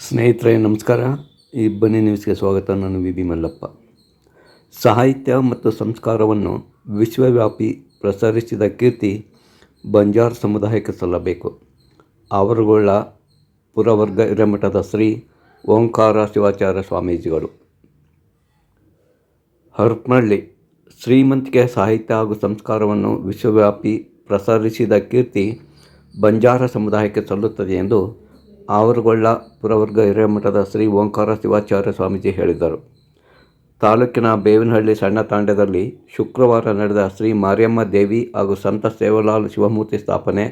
ಸ್ನೇಹಿತರೆ, ನಮಸ್ಕಾರ. ಈ ಬನ್ನಿ ನ್ಯೂಸ್ಗೆ ಸ್ವಾಗತ. ನಾನು ವಿ. ಬಿ ಮಲ್ಲಪ್ಪ. ಸಾಹಿತ್ಯ ಮತ್ತು ಸಂಸ್ಕಾರವನ್ನು ವಿಶ್ವವ್ಯಾಪಿ ಪ್ರಸರಿಸಿದ ಕೀರ್ತಿ ಬಂಜಾರ ಸಮುದಾಯಕ್ಕೆ ಸಲ್ಲಬೇಕು. ಆವರಗೊಳ್ಳ ಪುರವರ್ಗ ಹಿರೇಮಠದ ಶ್ರೀ ಓಂಕಾರ ಶಿವಾಚಾರ್ಯ ಸ್ವಾಮೀಜಿಗಳು. ಹರಪನಹಳ್ಳಿ ಶ್ರೀಮಂತಿಕೆ ಸಾಹಿತ್ಯ ಹಾಗೂ ಸಂಸ್ಕಾರವನ್ನು ವಿಶ್ವವ್ಯಾಪಿ ಪ್ರಸರಿಸಿದ ಕೀರ್ತಿ ಬಂಜಾರ ಸಮುದಾಯಕ್ಕೆ ಸಲ್ಲುತ್ತದೆ ಎಂದು ಆವರಗೊಳ್ಳ ಪುರವರ್ಗ ಹಿರೇಮಠದ ಶ್ರೀ ಓಂಕಾರ ಶಿವಾಚಾರ್ಯ ಸ್ವಾಮೀಜಿ ಹೇಳಿದರು. ತಾಲೂಕಿನ ಬೇವಿನಹಳ್ಳಿ ಸಣ್ಣ ತಾಂಡ್ಯದಲ್ಲಿ ಶುಕ್ರವಾರ ನಡೆದ ಶ್ರೀ ಮಾರಿಯಮ್ಮ ದೇವಿ ಹಾಗೂ ಸಂತ ಸೇವಲಾಲ್ ಶಿವಮೂರ್ತಿ ಸ್ಥಾಪನೆ,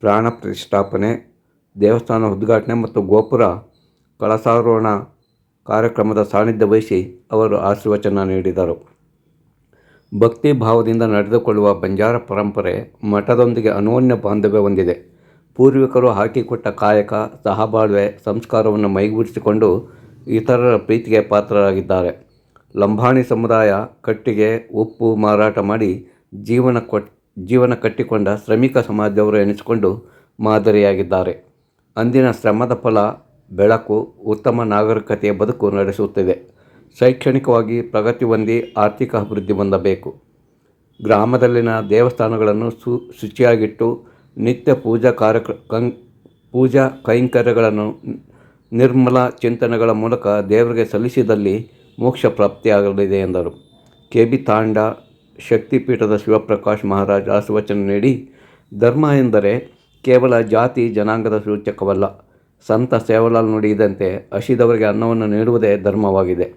ಪ್ರಾಣ ಪ್ರತಿಷ್ಠಾಪನೆ, ದೇವಸ್ಥಾನ ಉದ್ಘಾಟನೆ ಮತ್ತು ಗೋಪುರ ಕಳಸಾರೋಹಣ ಕಾರ್ಯಕ್ರಮದ ಸಾನ್ನಿಧ್ಯ ವಹಿಸಿ ಅವರು ಆಶೀರ್ವಚನ ನೀಡಿದರು. ಭಕ್ತಿ ಭಾವದಿಂದ ನಡೆದುಕೊಳ್ಳುವ ಬಂಜಾರ ಪರಂಪರೆ ಮಠದೊಂದಿಗೆ ಅನೋನ್ಯ ಬಾಂಧವ್ಯ ಹೊಂದಿದೆ. ಪೂರ್ವಿಕರು ಹಾಕಿಕೊಟ್ಟ ಕಾಯಕ, ಸಹಬಾಳ್ವೆ ಸಂಸ್ಕಾರವನ್ನು ಮೈಗೂಡಿಸಿಕೊಂಡು ಇತರರ ಪ್ರೀತಿಗೆ ಪಾತ್ರರಾಗಿದ್ದಾರೆ. ಲಂಬಾಣಿ ಸಮುದಾಯ ಕಟ್ಟಿಗೆ ಉಪ್ಪು ಮಾರಾಟ ಮಾಡಿ ಜೀವನ ಕೊಟ್, ಜೀವನ ಕಟ್ಟಿಕೊಂಡ ಶ್ರಮಿಕ ಸಮಾಜದವರು ಎನಿಸಿಕೊಂಡು ಮಾದರಿಯಾಗಿದ್ದಾರೆ. ಅಂದಿನ ಶ್ರಮದ ಫಲ ಬೆಳಕು, ಉತ್ತಮ ನಾಗರಿಕತೆಯ ಬದುಕು ನಡೆಸುತ್ತಿದೆ. ಶೈಕ್ಷಣಿಕವಾಗಿ ಪ್ರಗತಿ ಹೊಂದಿ ಆರ್ಥಿಕ ಅಭಿವೃದ್ಧಿ ಹೊಂದಬೇಕು. ಗ್ರಾಮದಲ್ಲಿನ ದೇವಸ್ಥಾನಗಳನ್ನು ಸು, ಶುಚಿಯಾಗಿಟ್ಟು ನಿತ್ಯ ಪೂಜಾ ಕಾರ್ಯಕ್ರ ಪೂಜಾ ಕೈಂಕರ್ಯಗಳನ್ನು ನಿರ್ಮಲ ಚಿಂತನೆಗಳ ಮೂಲಕ ದೇವರಿಗೆ ಸಲ್ಲಿಸಿದಲ್ಲಿ ಮೋಕ್ಷ ಪ್ರಾಪ್ತಿಯಾಗಲಿದೆ ಎಂದರು. ಕೆ. ಬಿ. ತಾಂಡ, ಶಕ್ತಿಪೀಠದ ಶಿವಪ್ರಕಾಶ್ ಮಹಾರಾಜ್ ಆಶೀರ್ವಚನ ನೀಡಿ, ಧರ್ಮ ಎಂದರೆ ಕೇವಲ ಜಾತಿ, ಜನಾಂಗದ ಸೂಚಕವಲ್ಲ. ಸಂತ ಸೇವಲಾಲ್ ನುಡಿದಂತೆ ಹಸಿದವರಿಗೆ ಅನ್ನವನ್ನು ನೀಡುವುದೇ ಧರ್ಮವಾಗಿದೆ.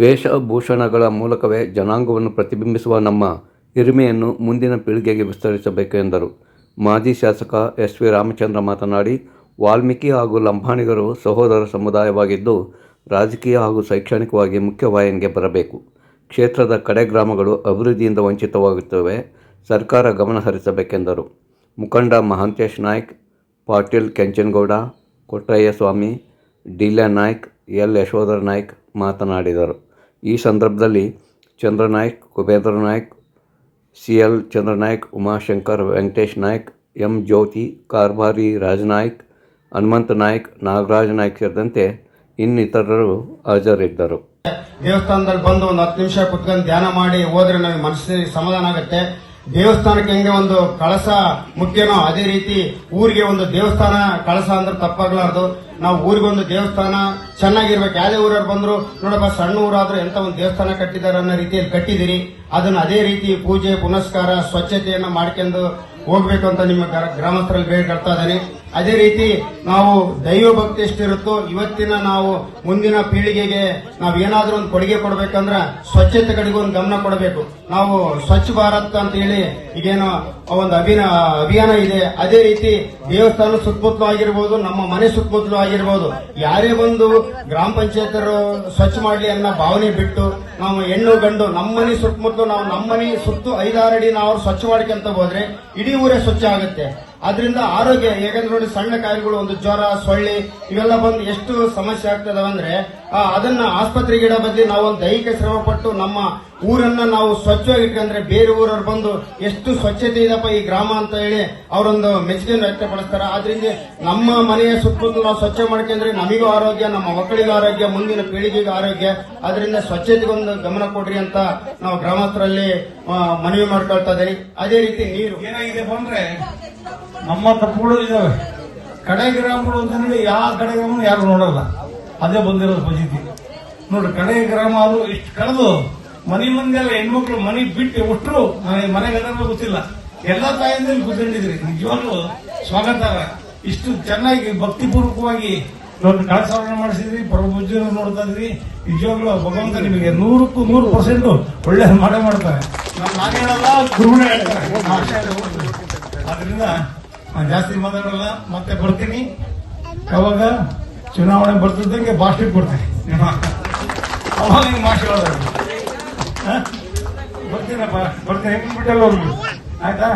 ವೇಷಭೂಷಣಗಳ ಮೂಲಕವೇ ಜನಾಂಗವನ್ನು ಪ್ರತಿಬಿಂಬಿಸುವ ನಮ್ಮ ಹಿರಿಮೆಯನ್ನು ಮುಂದಿನ ಪೀಳಿಗೆಗೆ ವಿಸ್ತರಿಸಬೇಕು ಎಂದರು. ಮಾಜಿ ಶಾಸಕ ಎಸ್ ವಿ ರಾಮಚಂದ್ರ ಮಾತನಾಡಿ, ವಾಲ್ಮೀಕಿ ಹಾಗೂ ಲಂಬಾಣಿಗರು ಸಹೋದರ ಸಮುದಾಯವಾಗಿದ್ದು, ರಾಜಕೀಯ ಹಾಗೂ ಶೈಕ್ಷಣಿಕವಾಗಿ ಮುಖ್ಯವಾಹಿನಿಗೆ ಬರಬೇಕು. ಕ್ಷೇತ್ರದ ಕಡೆ ಗ್ರಾಮಗಳು ಅಭಿವೃದ್ಧಿಯಿಂದ ವಂಚಿತವಾಗುತ್ತವೆ. ಸರ್ಕಾರ ಗಮನ ಹರಿಸಬೇಕೆಂದರು. ಮುಖಂಡ ಮಹಾಂತೇಶ್ ನಾಯ್ಕ್, ಪಾಟೀಲ್ ಕೆಂಚನಗೌಡ, ಕೊಟ್ರಯ್ಯ ಸ್ವಾಮಿ, ಡಿಲ್ಯ ನಾಯ್ಕ್, ಎಲ್ ಯಶೋಧರ ನಾಯ್ಕ್ ಮಾತನಾಡಿದರು. ಈ ಸಂದರ್ಭದಲ್ಲಿ Chandranaik Kubendra Naik C L Chandranaik, Umashankar, Venkatesh Naik, M Jyoti, ಕಾರ್ಬಾರಿ ರಾಜನಾಯ್ಕ್, ಹನುಮಂತ ನಾಯ್ಕ್, ನಾಗರಾಜ್ ನಾಯ್ಕ್ ಸೇರಿದಂತೆ ಇನ್ನಿತರರು ಹಾಜರಿದ್ದರು. ದೇವಸ್ಥಾನದಲ್ಲಿ ಬಂದು ಒಂದು ಹತ್ತು ನಿಮಿಷ ಕುತ್ಕೊಂಡು ಧ್ಯಾನ ಮಾಡಿ ಹೋದ್ರೆ ನಮಗೆ ಮನಸ್ಸಿಗೆ ಸಮಾಧಾನ ಆಗುತ್ತೆ. ದೇವಸ್ಥಾನಕ್ಕೆ ಹೆಂಗೆ ಒಂದು ಕಳಸ ಮುಖ್ಯನೋ ಅದೇ ರೀತಿ ಊರಿಗೆ ಒಂದು ದೇವಸ್ಥಾನ ಕಳಸ ಅಂದ್ರೆ ತಪ್ಪಾಗ್ಲಾರ್ದು. ನಾವು ಊರಿಗೊಂದು ದೇವಸ್ಥಾನ ಚೆನ್ನಾಗಿರ್ಬೇಕು. ಯಾವುದೇ ಊರವ್ರು ಬಂದ್ರು, ನೋಡಪ್ಪ, ಸಣ್ಣ ಊರಾದ್ರೂ ಎಂತ ಒಂದು ದೇವಸ್ಥಾನ ಕಟ್ಟಿದ್ದಾರೆ ಅನ್ನೋ ರೀತಿಯಲ್ಲಿ ಕಟ್ಟಿದಿರಿ ಅದನ್ನ ಅದೇ ರೀತಿ ಪೂಜೆ, ಪುನಸ್ಕಾರ, ಸ್ವಚ್ಛತೆಯನ್ನ ಮಾಡ್ಕೊಂಡು ಹೋಗ್ಬೇಕು ಅಂತ ನಿಮ್ಮ ಗ್ರಾಮಸ್ಥರಲ್ಲಿ ಗ್ರಾಮಸ್ಥರಲ್ಲಿ ಬೇಡ್ಕೊಳ್ತಾ ಇದ್ದೇನೆ. ಅದೇ ರೀತಿ ನಾವು ದೈವ ಭಕ್ತಿ ಎಷ್ಟಿರುತ್ತೋ ಇವತ್ತಿನ ನಾವು ಮುಂದಿನ ಪೀಳಿಗೆಗೆ ನಾವು ಏನಾದರೂ ಒಂದು ಕೊಡುಗೆ ಕೊಡಬೇಕಂದ್ರೆ ಸ್ವಚ್ಛತೆ ಕಡೆಗೆ ಒಂದು ಗಮನ ಕೊಡಬೇಕು. ನಾವು ಸ್ವಚ್ಛ ಭಾರತ್ ಅಂತ ಹೇಳಿ ಈಗೇನೋ ಒಂದು ಅಭಿನ ಅಭಿಯಾನ ಇದೆ. ಅದೇ ರೀತಿ ದೇವಸ್ಥಾನ ಸುತ್ತಮುತ್ತಲು ಆಗಿರ್ಬೋದು, ನಮ್ಮ ಮನೆ ಸುತ್ತಮುತ್ತಲು ಆಗಿರ್ಬೋದು. ಯಾರೇ ಬಂದು ಗ್ರಾಮ ಪಂಚಾಯತರು ಸ್ವಚ್ಛ ಮಾಡಲಿ ಅನ್ನೋ ಭಾವನೆ ಬಿಟ್ಟು ನಾವು ಹೆಣ್ಣು ಗಂಡು ನಮ್ಮ ಮನೆ ಸುತ್ತಮುತ್ತಲು ನಾವು ನಮ್ಮ ಮನೆ ಸುತ್ತು ಐದಾರಡಿ ನಾವು ಸ್ವಚ್ಛ ಮಾಡ್ಕೊಂತ ಹೋದ್ರೆ ಇಡೀ ಊರೇ ಸ್ವಚ್ಛ ಆಗುತ್ತೆ. ಅದರಿಂದ ಆರೋಗ್ಯ, ಯಾಕಂದ್ರೆ ನೋಡಿ ಸಣ್ಣ ಕಾಯಿಲೆಗಳು, ಒಂದು ಜ್ವರ, ಸೊಳ್ಳೆ, ಇವೆಲ್ಲ ಬಂದು ಎಷ್ಟು ಸಮಸ್ಯೆ ಆಗ್ತದವ ಅಂದ್ರೆ ಅದನ್ನ ಆಸ್ಪತ್ರೆಗೆ ಇಡ ಬದಲಿ ನಾವು ಒಂದು ದೈಹಿಕ ಶ್ರಮ ಪಟ್ಟು ನಮ್ಮ ಊರನ್ನ ನಾವು ಸ್ವಚ್ಛವಾಗಿ ಇಟ್ಕೊಂಡ್ರೆ ಬೇರೆ ಊರವ್ರು ಬಂದು ಎಷ್ಟು ಸ್ವಚ್ಛತೆ ಇದಪ್ಪ ಈ ಗ್ರಾಮ ಅಂತ ಹೇಳಿ ಅವರೊಂದು ಮೆಚ್ಚುಗೆಯನ್ನು ವ್ಯಕ್ತಪಡಿಸ್ತಾರೆ. ಆದ್ರಿಂದ ನಮ್ಮ ಮನೆಯ ಸುತ್ತಮುತ್ತಲು ನಾವು ಸ್ವಚ್ಛ ಮಾಡ್ಕೊಂಡ್ರೆ ನಮಗೂ ಆರೋಗ್ಯ, ನಮ್ಮ ಮಕ್ಕಳಿಗೂ ಆರೋಗ್ಯ, ಮುಂದಿನ ಪೀಳಿಗೆಗೂ ಆರೋಗ್ಯ. ಅದರಿಂದ ಸ್ವಚ್ಛತೆಗೊಂದು ಗಮನ ಕೊಡ್ರಿ ಅಂತ ನಾವು ಗ್ರಾಮಸ್ಥರಲ್ಲಿ ಮನವಿ ಮಾಡ್ಕೊಳ್ತಾ ಇದ್ದೀರಿ ಅದೇ ರೀತಿ ನೀರು. ಏನಾಗಿದೆ ಅಂದ್ರೆ ನಮ್ಮ ತಪ್ಪುಗಳು ಇದಾವೆ. ಕಡೆ ಗ್ರಾಮಗಳು ಅಂತಂದ್ರೆ ಯಾವ ಕಡೆ ಗ್ರಾಮ ಯಾರು ನೋಡಲ್ಲ. ಅದೇ ಬಂದಿರೋ ಪರಿಸ್ಥಿತಿ. ನೋಡ್ರಿ, ಕಡೆ ಗ್ರಾಮ ಅದು ಇಷ್ಟು ಕಳೆದು ಮನೆ ಮಂದಿ ಎಲ್ಲ ಹೆಣ್ಮಕ್ಳು ಮನೆ ಬಿಟ್ಟು ಒಟ್ಟರು ಮನೆಗೆ ಗೊತ್ತಿಲ್ಲ. ಎಲ್ಲಾ ತಾಯಿಂದಲ್ಲಿ ಕೂತ್ಕೊಂಡಿದ್ರಿ. ನಿಜವಾಗ್ಲೂ ಸ್ವಾಗತ. ಇಷ್ಟು ಚೆನ್ನಾಗಿ ಭಕ್ತಿಪೂರ್ವಕವಾಗಿ ಇವತ್ತು ಕಳಸಾವರಣ ಮಾಡಿಸಿದ್ರಿ ಪ್ರಭುಜರು ನೋಡ್ತಾ ಇದ್ರಿ. ನಿಜವಾಗ್ಲೂ ಭಗವಂತ ನಿಮಗೆ ನೂರಕ್ಕೂ ನೂರು ಪರ್ಸೆಂಟ್ ಒಳ್ಳೆ ಮಾಡೇ ಮಾಡ್ತಾರೆ. ನಾನು ನಾನು ಹೇಳಲ್ಲ, ಗುರುಗಳೇ ಹೇಳ್ತಾರೆ. ಆದ್ರಿಂದ ನಾನು ಜಾಸ್ತಿ ಮಾತಾಡಲ್ಲ ಮತ್ತೆ ಬರ್ತೀನಿ ಅವಾಗ ಚುನಾವಣೆ ಬರ್ತಿದ್ದಂಗೆ ಭಾಷಣ ಕೊಡ್ತೀನಿ ಅವಾಗ ಹಿಂಗೆ ಮಾತಾಡೋದು ಬರ್ತೀನಪ್ಪ ಬರ್ತೀನಿ ಹೆಂಗ್ ಬಿಟ್ಟಲ್ಲ ಅವ್ರಿಗೆ ಆಯ್ತಾ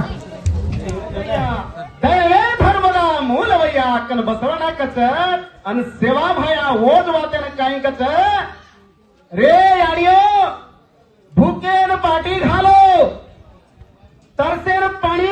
ದಯವೇ ಧರ್ಮದ ಮೂಲವಯ್ಯ ಅಕ್ಕನ ಬಸವಣ್ಣ ಕಚ್ಚ ಅನ್ ಸೇವಾ ಭಯ ಓದುವಾತನ ಕಾಯಿ ಕಚ್ಚ ರೇ ಯಾಡಿಯೋ भूकेन पाठी घालो तरसेन पाणी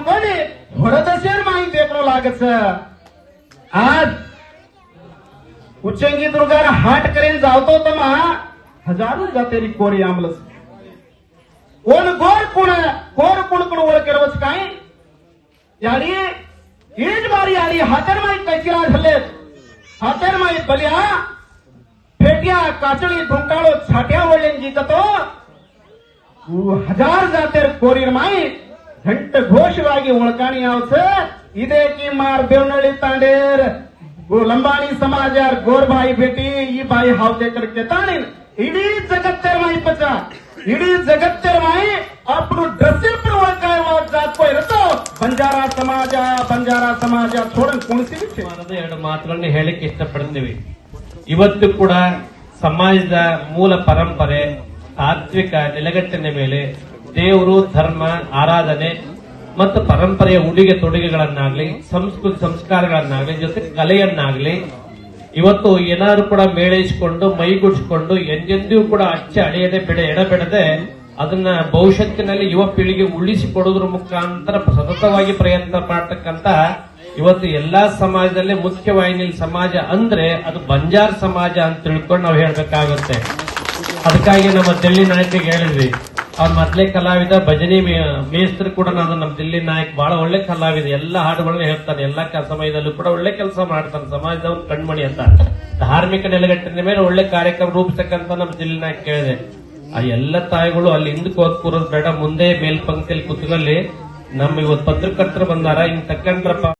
कोणी ಹೊರದಶೇರ್ माही देखो लागच आज उच्चंगी दुर्गार हाट करेन जावतो तमा हजारो जातेरी कोरी आमलस कोण गोर कोण कोण कोण कोण ओळखेरवच काय यारी हीच बारी आली हातर माई कैचिरा झाले हातर माई बलिया फेट्या काचळी धुंकाळो छाट्या वळलेन जिकतो हजार ಜಾತಿರ ಕೋರಿರ್ ಮಾಯಿ ಘಂಟ ಘೋಷವಾಗಿ ಒಳಕಾಣಿ ಯಾವಸ ಇದೇ ಕಿ ಮಾರ್ ತಾಂಡೇರ್. ಲಂಬಾಣಿ ಸಮಾಜ ಗೋರ್ ಬಾಯಿ ಭೇಟಿ. ಈ ಬಾಯಿ ಹಾವ್ದೆ ಕಡಕ್ಕೆ ತಾಣಿನ್ ಇಡೀ ಜಗತ್ತರ ಮಾಯಿ ಪಚ ಇಡೀ ಜಗತ್ತರ ಮಾಯಿ ಅಪ್ಪನು ಡ್ರೆಸ್ಸಿನ ಪರ ಒಳಕಾಯುವ ಜಾತ್ಕೋ ಇರುತ್ತೋ? ಬಂಜಾರ ಸಮಾಜ ಬಂಜಾರ ಸಮಾಜ ಥೋಡನ್ ಕುಣಿಸಿ ಎರಡು ಮಾತುಗಳನ್ನ ಹೇಳಕ್ಕೆ ಇಷ್ಟಪಡ್ತೀವಿ. ಇವತ್ತು ಕೂಡ ಸಮಾಜದ ಮೂಲ ಪರಂಪರೆ ತಾತ್ವಿಕ ನೆಲೆಗಟ್ಟಿನ ಮೇಲೆ ದೇವರು, ಧರ್ಮ, ಆರಾಧನೆ ಮತ್ತು ಪರಂಪರೆಯ ಉಡುಗೆ ತೊಡುಗೆಗಳನ್ನಾಗ್ಲಿ, ಸಂಸ್ಕೃತಿ ಸಂಸ್ಕಾರಗಳನ್ನಾಗ್ಲಿ, ಜೊತೆ ಕಲೆಯನ್ನಾಗ್ಲಿ, ಇವತ್ತು ಏನಾದ್ರು ಕೂಡ ಮೇಳೈಸಿಕೊಂಡು, ಮೈಗೂಡಿಸಿಕೊಂಡು, ಎಂದೆಂದಿಗೂ ಕೂಡ ಅಚ್ಚ ಅಳೆಯದೆ ಬೆಳೆ ಎಡಬೆಡದೆ ಅದನ್ನ ಭವಿಷ್ಯತ್ತಿನಲ್ಲಿ ಯುವ ಪೀಳಿಗೆ ಉಳಿಸಿಕೊಡೋದ್ರ ಮುಖಾಂತರ ಸತತವಾಗಿ ಪ್ರಯತ್ನ ಮಾಡತಕ್ಕಂತ ಇವತ್ತು ಎಲ್ಲಾ ಸಮಾಜದಲ್ಲಿ ಮುಖ್ಯವಾಹಿನಿಯಲ್ಲಿ ಸಮಾಜ ಅಂದ್ರೆ ಅದು ಬಂಜಾರ್ ಸಮಾಜ ಅಂತ ತಿಳ್ಕೊಂಡು ನಾವು ಹೇಳ್ಬೇಕಾಗುತ್ತೆ. ಅದಕ್ಕಾಗಿ ನಮ್ಮ ದಿಲ್ಲಿ ನಾಯಕಿಗೆ ಹೇಳಿದ್ವಿ. ಅವ್ರ ಮೊದಲೇ ಕಲಾವಿದ, ಭಜನಿ ಮೇಸ್ತ್ರಿ ಕೂಡ ನಾನು ನಮ್ಮ ದಿಲ್ಲಿ ನಾಯಕ್ ಬಹಳ ಒಳ್ಳೆ ಕಲಾವಿದ, ಎಲ್ಲ ಹಾಡುಗಳನ್ನ ಹೇಳ್ತಾನೆ, ಎಲ್ಲಾ ಸಮಯದಲ್ಲೂ ಕೂಡ ಒಳ್ಳೆ ಕೆಲಸ ಮಾಡ್ತಾನೆ ಸಮಾಜದವನ್ ಕಣ್ಮಣಿ ಅಂತ. ಧಾರ್ಮಿಕ ನೆಲೆಗಟ್ಟಿನ ಮೇಲೆ ಒಳ್ಳೆ ಕಾರ್ಯಕ್ರಮ ರೂಪಿಸ್ತಕ್ಕಂತ ನಮ್ಮ ದಿಲ್ಲಿ ನಾಯಕ್ ಕೇಳಿದೆ. ಆ ಎಲ್ಲ ತಾಯಿಗಳು ಅಲ್ಲಿ ಹಿಂದಕ್ಕೆ ಹೋದ್ ಕೂರೋದು ಬೇಡ ಮುಂದೆ ಮೇಲ್ಪಂಕ್ತಿಯಲ್ಲಿ ಕೂತ್ಕೊಳ್ಳಿ ನಮ್ಮ ಇವತ್ತು ಪತ್ರಕರ್ತರು ಬಂದಾರ, ಇನ್ ತಕ್ಕಂಡ್ರಪ್ಪ